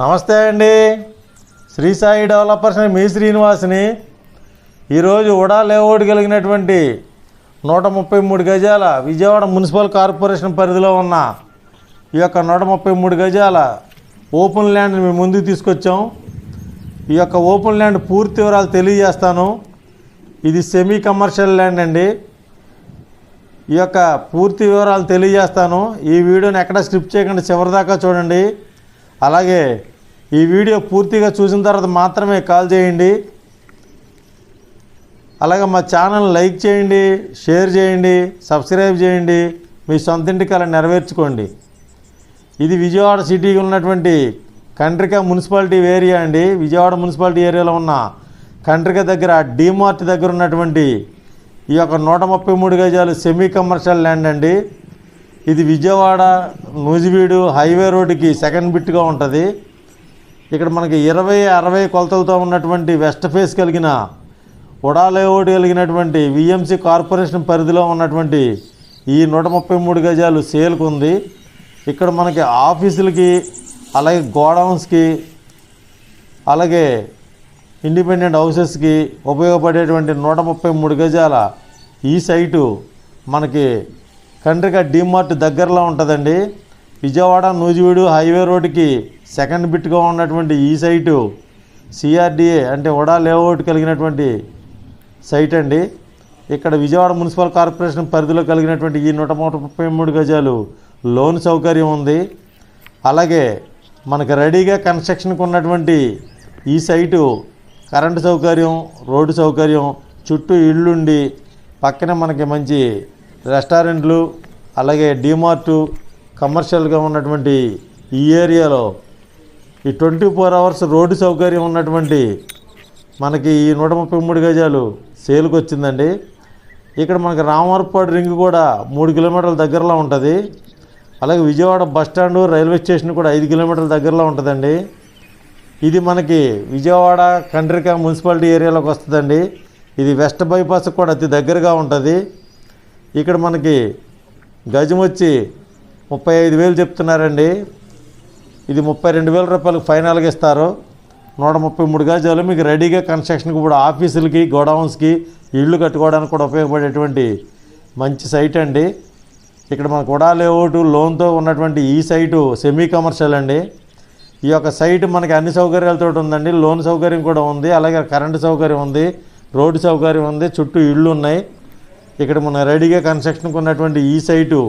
నమస్తే అండి. శ్రీ సాయి డెవలపర్స్ మీ శ్రీనివాస్ని ఈరోజు ఉడా లేఅవుట్ కలిగినటువంటి నూట ముప్పై మూడు గజాల విజయవాడ మున్సిపల్ కార్పొరేషన్ పరిధిలో ఉన్న ఈ యొక్క నూట ముప్పై మూడు గజాల ఓపెన్ ల్యాండ్ని మేము ముందుకు తీసుకొచ్చాం. ఈ యొక్క ఓపెన్ ల్యాండ్ పూర్తి వివరాలు తెలియజేస్తాను. ఇది సెమీ కమర్షియల్ ల్యాండ్ అండి. ఈ యొక్క పూర్తి వివరాలు తెలియజేస్తాను. ఈ వీడియోని ఎక్కడ స్క్రిప్ట్ చేయకుండా చివరిదాకా చూడండి. అలాగే ఈ వీడియో పూర్తిగా చూసిన తర్వాత మాత్రమే కాల్ చేయండి. అలాగే మా ఛానల్ లైక్ చేయండి షేర్ చేయండి సబ్స్క్రైబ్ చేయండి మీ సొంతింటి కళ నెరవేర్చుకోండి. ఇది విజయవాడ సిటీకి ఉన్నటువంటి కంట్రిక మున్సిపాలిటీ ఏరియా అండి. విజయవాడ మున్సిపాలిటీ ఏరియాలో ఉన్న కంట్రిక దగ్గర డీమార్ట్ దగ్గర ఉన్నటువంటి ఈ యొక్క నూట ముప్పై మూడు గజాలు సెమీ కమర్షియల్ ల్యాండ్ అండి. ఇది విజయవాడ నూజివీడు హైవే రోడ్డుకి సెకండ్ బిట్గా ఉంటుంది. ఇక్కడ మనకి ఇరవై అరవై కొలతలతో ఉన్నటువంటి వెస్ట్ ఫేస్ కలిగిన ఉడాలేఅవుట్ కలిగినటువంటి విఎంసి కార్పొరేషన్ పరిధిలో ఉన్నటువంటి ఈ నూట ముప్పై మూడు గజాలు సేల్కు ఉంది. ఇక్కడ మనకి ఆఫీసులకి అలాగే గోడౌన్స్కి అలాగే ఇండిపెండెంట్ హౌసెస్కి ఉపయోగపడేటువంటి నూట ముప్పై మూడు గజాల ఈ సైటు మనకి కండ్రిక డీమార్ట్ దగ్గరలో ఉంటుందండి. విజయవాడ నూజివీడు హైవే రోడ్డుకి సెకండ్ బిట్గా ఉన్నటువంటి ఈ సైటు సిఆర్డిఏ అంటే ఉడా లేఅవుట్ కలిగినటువంటి సైట్ అండి. ఇక్కడ విజయవాడ మున్సిపల్ కార్పొరేషన్ పరిధిలో కలిగినటువంటి ఈ నూట ముప్పై మూడు గజాలు లోన్ సౌకర్యం ఉంది. అలాగే మనకు రెడీగా కన్స్ట్రక్షన్కి ఉన్నటువంటి ఈ సైటు కరెంటు సౌకర్యం రోడ్డు సౌకర్యం చుట్టూ ఇళ్ళుండి పక్కన మనకి మంచి రెస్టారెంట్లు అలాగే డిమార్టు కమర్షియల్గా ఉన్నటువంటి ఈ ఏరియాలో ఈ ట్వంటీ ఫోర్ అవర్స్ రోడ్డు సౌకర్యం ఉన్నటువంటి మనకి ఈ నూట ముప్పై మూడు గజాలు సేల్కి వచ్చిందండి. ఇక్కడ మనకి రామవరపాడు రింగ్ కూడా మూడు కిలోమీటర్ల దగ్గరలో ఉంటుంది. అలాగే Vijayawada bus stand railway station కూడా ఐదు కిలోమీటర్ల దగ్గరలో ఉంటుందండి. ఇది మనకి విజయవాడ కండ్రిక మున్సిపాలిటీ ఏరియాలోకి వస్తుందండి. ఇది వెస్ట్ బైపాస్ కూడా అతి దగ్గరగా ఉంటుంది. ఇక్కడ మనకి గజం వచ్చి ముప్పై ఐదు వేలు చెప్తున్నారండి. ఇది ముప్పై రెండు వేల రూపాయలకు ఫైనల్గా ఇస్తారు. నూట ముప్పై మూడు గజాలు మీకు రెడీగా కన్స్ట్రక్షన్కి కూడా ఆఫీసులకి గోడౌన్స్కి ఇళ్ళు కట్టుకోవడానికి కూడా ఉపయోగపడేటువంటి మంచి సైట్ అండి. ఇక్కడ మనకు కూడా లేఅవుట్ లోన్తో ఉన్నటువంటి ఈ సైటు సెమీ కమర్షియల్ అండి. ఈ యొక్క సైట్ మనకి అన్ని సౌకర్యాలతో ఉందండి. లోన్ సౌకర్యం కూడా ఉంది అలాగే కరెంటు సౌకర్యం ఉంది రోడ్డు సౌకర్యం ఉంది చుట్టూ ఇళ్ళు ఉన్నాయి. ఇక్కడ మన రెడీగా కన్స్ట్రక్షన్కి ఉన్నటువంటి ఈ సైటు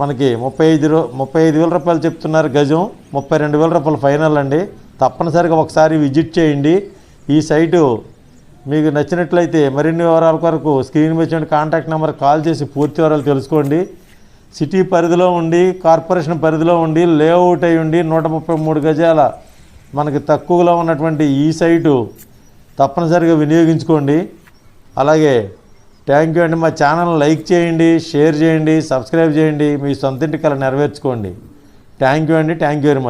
మనకి ముప్పై ఐదు ముప్పై ఐదు వేల రూపాయలు చెప్తున్నారు గజం ముప్పై రెండు వేల రూపాయలు ఫైనల్ అండి. తప్పనిసరిగా ఒకసారి విజిట్ చేయండి. ఈ సైటు మీకు నచ్చినట్లయితే మరిన్ని వివరాల కొరకు స్క్రీన్ మీద కాంటాక్ట్ నెంబర్ కాల్ చేసి పూర్తి వివరాలు తెలుసుకోండి. సిటీ పరిధిలో ఉండి కార్పొరేషన్ పరిధిలో ఉండి లేఅవుట్ అయి ఉండి నూట ముప్పై మూడు గజాల మనకి తక్కువలో ఉన్నటువంటి ఈ సైటు తప్పనిసరిగా వినియోగించుకోండి. అలాగే థ్యాంక్ యూ అండి. మా ఛానల్ లైక్ చేయండి షేర్ చేయండి సబ్స్క్రైబ్ చేయండి. మీ సొంతింటి కళ నెరవేర్చుకోండి. థ్యాంక్ యూ అండి. Thank you very much